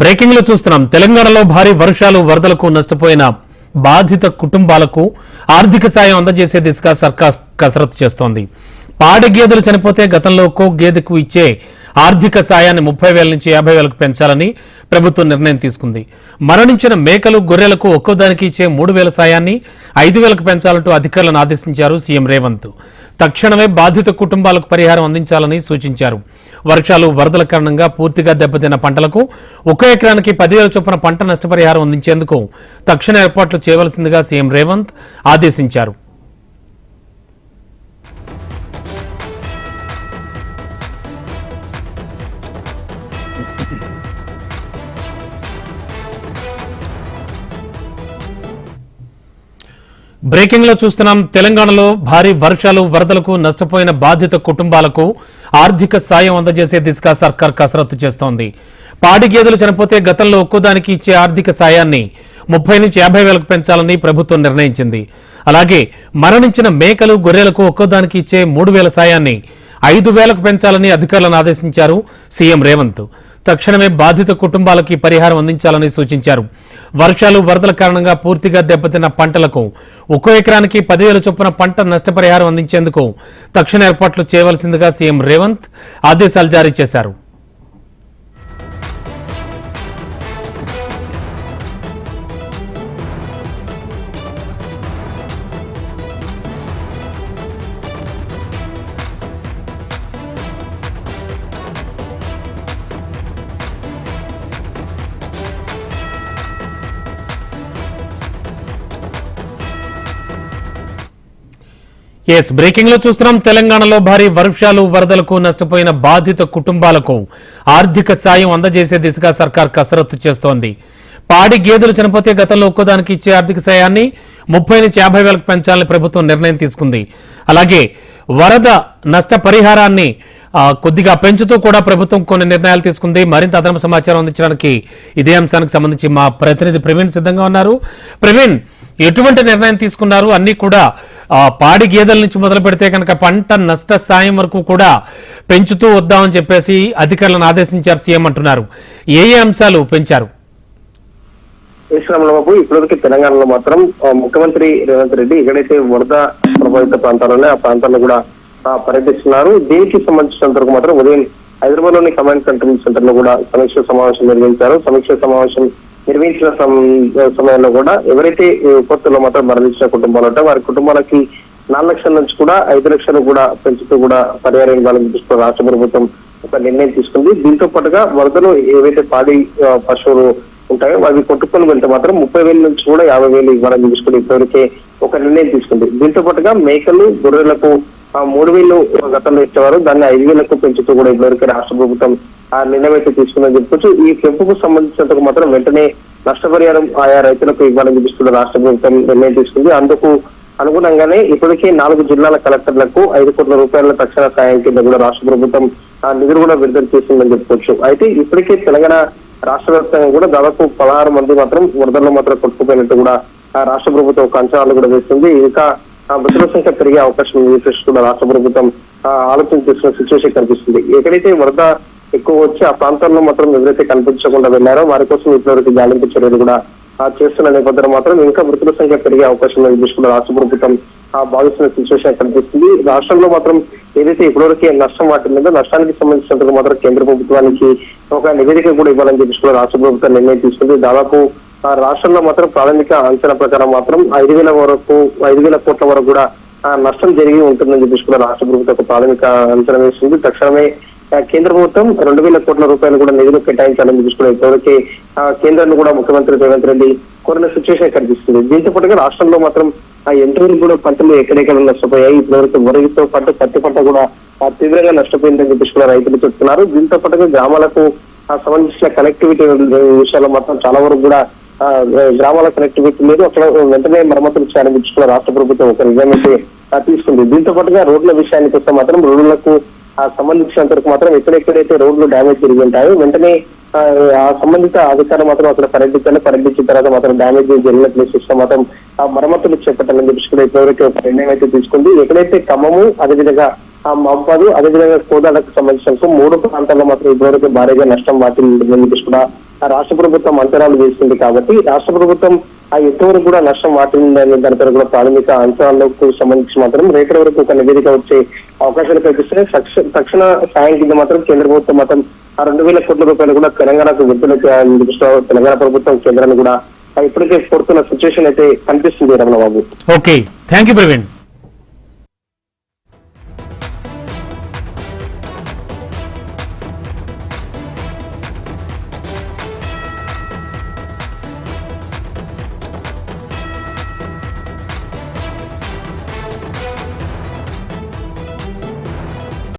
బ్రేకింగ్లో చూస్తున్నాం. తెలంగాణలో భారీ వర్షాలు వరదలకు నష్టపోయిన బాధిత కుటుంబాలకు ఆర్థిక సాయం అందజేసే దిశగా సర్కార్ కసరత్తు చేస్తోంది. పాడి గేదెలు చనిపోతే గతంలో ఒక్కో గేదెకు ఇచ్చే ఆర్థిక సాయాన్ని ముప్పై వేల నుంచి యాభై వేలకు పెంచాలని ప్రభుత్వం నిర్ణయం తీసుకుంది. మరణించిన మేకలు గొర్రెలకు ఒక్కో దానికి ఇచ్చే మూడు వేల సాయాన్ని ఐదు వేలకు పెంచాలంటూ అధికారులను ఆదేశించారు సీఎం రేవంత్. తక్షణమే బాధిత కుటుంబాలకు పరిహారం అందించాలని సూచించారు. వర్షాలు వరదల కారణంగా పూర్తిగా దెబ్బతిన్న పంటలకు ఒక్క ఎకరానికి పదివేల చొప్పున పంట నష్టపరిహారం అందించేందుకు తక్షణ ఏర్పాట్లు చేయవలసిందిగా సీఎం రేవంత్ ఆదేశించారు. బ్రేకింగ్లో చూస్తున్నాం తెలంగాణలో భారీ వర్షాలు వరదలకు నష్టపోయిన బాధిత కుటుంబాలకు ఆర్థిక సాయం అందజేసే దిశగా సర్కార్ కసరత్తు చేస్తోంది. పాడి గేదెలు చనిపోతే గతంలో ఒక్కోదానికి ఇచ్చే ఆర్థిక సాయాన్ని ముప్పై నుంచి యాభై వేలకు పెంచాలని ప్రభుత్వం నిర్ణయించింది. అలాగే మరణించిన మేకలు గొర్రెలకు ఒక్కోదానికి ఇచ్చే మూడు వేల సాయాన్ని ఐదు వేలకు పెంచాలని అధికారులను ఆదేశించారు సీఎం రేవంత్. తక్షణమే బాధిత కుటుంబాలకి పరిహారం అందించాలని సూచించారు. వర్షాలు వరదల కారణంగా పూర్తిగా దెబ్బతిన్న పంటలకు ఒక్కో ఎకరానికి పదివేల చొప్పున పంట నష్టపరిహారం అందించేందుకు తక్షణ ఏర్పాట్లు చేయవలసిందిగా సీఎం రేవంత్ ఆదేశాలు జారీ చేశారు. ఎస్ బ్రేకింగ్లో చూస్తున్నాం. తెలంగాణలో భారీ వర్షాలు వరదలకు నష్టపోయిన బాధిత కుటుంబాలకు ఆర్థిక సాయం అందజేసే దిశగా సర్కార్ కసరత్తు చేస్తోంది. పాడి గేదెలు చనిపోతే గతంలో ఒక్కోదానికి ఇచ్చే ఆర్థిక సాయాన్ని ముప్పై నుంచి యాభై వేలకు పెంచాలని ప్రభుత్వం నిర్ణయం తీసుకుంది. అలాగే వరద నష్ట పరిహారాన్ని కొద్దిగా పెంచుతూ కూడా ప్రభుత్వం కొన్ని నిర్ణయాలు తీసుకుంది. మరింత అదనపు సమాచారం అందించడానికి ఇదే అంశానికి సంబంధించి మా ప్రతినిధి ప్రవీణ్ సిద్ధంగా ఉన్నారు. ప్రవీణ్ ఎటువంటి నిర్ణయం తీసుకున్నారు? అన్ని కూడా ఆ, పాడి గేదెల నుంచి మొదలు పెడితే కనుక పంట నష్ట సాయం వరకు కూడా పెంచుతూ వద్దామని చెప్పేసి అధికారులను ఆదేశించారు సీఎం అంటున్నారు. ఏ ఏ అంశాలు పెంచారు? ఈశ్వరంలో బాబు ఇప్పటివరకు తెలంగాణలో మాత్రం ముఖ్యమంత్రి రేవంత్ రెడ్డి ఎక్కడైతే వరద ప్రభావిత ప్రాంతాలలో ఆ ప్రాంతాల్లో కూడా పర్యటిస్తున్నారు. దీనికి సంబంధించినంత వరకు మాత్రం ఉదయం హైదరాబాద్లోని కమాండ్ కంట్రోల్ సెంటర్లో కూడా సమీక్ష సమావేశం నిర్వహించారు. సమీక్ష సమావేశం నిర్వహించిన సమ- సమయంలో కూడా ఎవరైతే ఈ మాత్రం మరణించిన కుటుంబాలు ఉంటాయో వారి కుటుంబాలకి నాలుగు లక్షల నుంచి కూడా ఐదు లక్షలు కూడా పెంచుతూ కూడా పరిహారం ఇవ్వాలని చూస్తూ రాష్ట్ర ప్రభుత్వం ఒక నిర్ణయం తీసుకుంది. దీంతో పాటుగా వరదలు ఏవైతే పాడి పశువులు ఉంటాయో అవి కొట్టుకొని వెళ్తే మాత్రం ముప్పై వేల నుంచి కూడా యాభై వేలు ఇవ్వాలని తీసుకుని ఇప్పటివరకే ఒక నిర్ణయం తీసుకుంది. దీంతో పాటుగా మేకలు గొర్రెలకు ఆ, మూడు వేలు గతంలో ఇచ్చేవారు. దాన్ని ఐదు వేలకు పెంచుతూ కూడా ఇప్పటివరకు రాష్ట్ర ప్రభుత్వం ఆ నిర్ణయం అయితే తీసుకుందని చెప్పుకోవచ్చు. ఈ పెంపుకు సంబంధించినందుకు మాత్రం వెంటనే నష్టపరిహారం ఆయా రైతులకు ఇవ్వాలని చూపిస్తున్న రాష్ట్ర ప్రభుత్వం నిర్ణయం తీసుకుంది. అందుకు అనుగుణంగానే ఇప్పటికే నాలుగు జిల్లాల కలెక్టర్లకు ఐదు కోట్ల రూపాయల తక్షణ సాయం కింద కూడా రాష్ట్ర ప్రభుత్వం ఆ నిధులు కూడా విడుదల చేసిందని చెప్పుకోవచ్చు. అయితే ఇప్పటికే తెలంగాణ రాష్ట్ర వ్యాప్తంగా కూడా దాదాపు పదహారు మంది మాత్రం వరదల్లో మాత్రం కొట్టుకుపోయినట్టు కూడా రాష్ట్ర ప్రభుత్వం ఒక అంచనాలు కూడా వేస్తుంది ఇంకా మృతుల సంఖ్య పెరిగే అవకాశం ఉంది. కూడా రాష్ట్ర ప్రభుత్వం ఆ, ఆలోచన చేస్తున్న సిచ్యువేషన్ కనిపిస్తుంది. ఎక్కడైతే వరద ఎక్కువ వచ్చి ఆ ప్రాంతాల్లో మాత్రం ఎవరైతే కనిపించకుండా వెళ్ళారో వారి కోసం ఇప్పటివరకు గాలింపు చర్యలు కూడా ఆ, చేస్తున్న నేపథ్యంలో మాత్రం ఇంకా మృతుల సంఖ్య పెరిగే అవకాశం ఉందని చెప్పేసి కూడా రాష్ట్ర ప్రభుత్వం ఆ, భావిస్తున్న సిచ్యువేషన్ కనిపిస్తుంది. రాష్ట్రంలో మాత్రం ఏదైతే ఇప్పటివరకు నష్టం వాటిల్లిందో నష్టానికి సంబంధించినందుకు మాత్రం కేంద్ర ప్రభుత్వానికి ఒక నివేదిక కూడా ఇవ్వాలని చెప్పేసి కూడా రాష్ట్ర ప్రభుత్వం నిర్ణయం తీసుకుంది. దాదాపు రాష్ట్రంలో మాత్రం ప్రాథమిక అంచనా ప్రకారం మాత్రం ఐదు వేల వరకు ఐదు వేల కోట్ల వరకు కూడా ఆ, నష్టం జరిగి ఉంటుందని చెప్పేసి కూడా రాష్ట్ర ప్రభుత్వం ఒక ప్రాథమిక అంచనా వేస్తుంది. తక్షణమే కేంద్ర ప్రభుత్వం రెండు వేల కోట్ల రూపాయలు కూడా నిధులు కేటాయించాలని చెప్పేసి కూడా ఆ, కేంద్రాన్ని కూడా ముఖ్యమంత్రి రేవంత్ రెడ్డి కోరిన సిచ్యువేషన్ కనిపిస్తుంది దీంతో పాటుగా రాష్ట్రంలో మాత్రం ఆ ఎంట్రీలు కూడా పంటలు ఎక్కడెక్కడ నష్టపోయాయి ఇప్పటివరకు వరగితో పాటు పత్తి పంట కూడా తీవ్రంగా నష్టపోయిందని చెప్పేసి కూడా రైతులు చెప్తున్నారు. దీంతో పాటుగా గ్రామాలకు సంబంధించిన కనెక్టివిటీ విషయాల్లో మాత్రం చాలా వరకు కూడా గ్రామాల కనెక్టివిటీ లేదు. అక్కడ వెంటనే మరమ్మతులు ప్రారంభించుకున్న రాష్ట్ర ప్రభుత్వం. ఒక నిర్ణయం అయితే తీసుకుంది. దీంతో పాటుగా రోడ్ల విషయానికి వస్తే మాత్రం రోడ్లకు సంబంధించినంత వరకు మాత్రం ఎక్కడెక్కడైతే రోడ్లు డ్యామేజ్ జరిగి ఉంటాయో వెంటనే ఆ, సంబంధిత అధికారులు మాత్రం అక్కడ పర్యటించాలి పర్యటించిన తర్వాత మాత్రం డ్యామేజ్ జరిగిన ప్లేసెస్ మాత్రం ఆ మరమ్మతులు చేపట్టాలని చెప్పి కూడా ఇప్పటివరకు ఒక నిర్ణయం అయితే తీసుకుంది. ఎక్కడైతే ఖమ్మము అదేవిధంగా ఆ మహబాదు అదేవిధంగా కోదాడకు సంబంధించిన మూడు ప్రాంతాల్లో మాత్రం ఇప్పటివరకు భారీగా నష్టం వాటిని చెప్పి కూడా రాష్ట్ర ప్రభుత్వం అంచనాలు వేసింది కాబట్టి రాష్ట్ర ప్రభుత్వం ఆ ఎంతవరకు కూడా నష్టం వాటిందని దానిపై కూడా ప్రాథమిక అంచనాలకు సంబంధించి మాత్రం రేపటి వరకు ఒక నివేదిక వచ్చే అవకాశాలు కల్పిస్తున్నాయి. తక్ష- తక్షణ సాయం కింద మాత్రం కేంద్ర ప్రభుత్వం మాత్రం ఆ రెండు వేల కోట్ల రూపాయలు కూడా తెలంగాణకు విడుదల చేయాలని తెలంగాణ ప్రభుత్వం కేంద్రాన్ని కూడా ఇప్పటికే కోరుతున్న సిచ్యువేషన్ అయితే కనిపిస్తుంది Ramana Babu. Okay thank you Praveen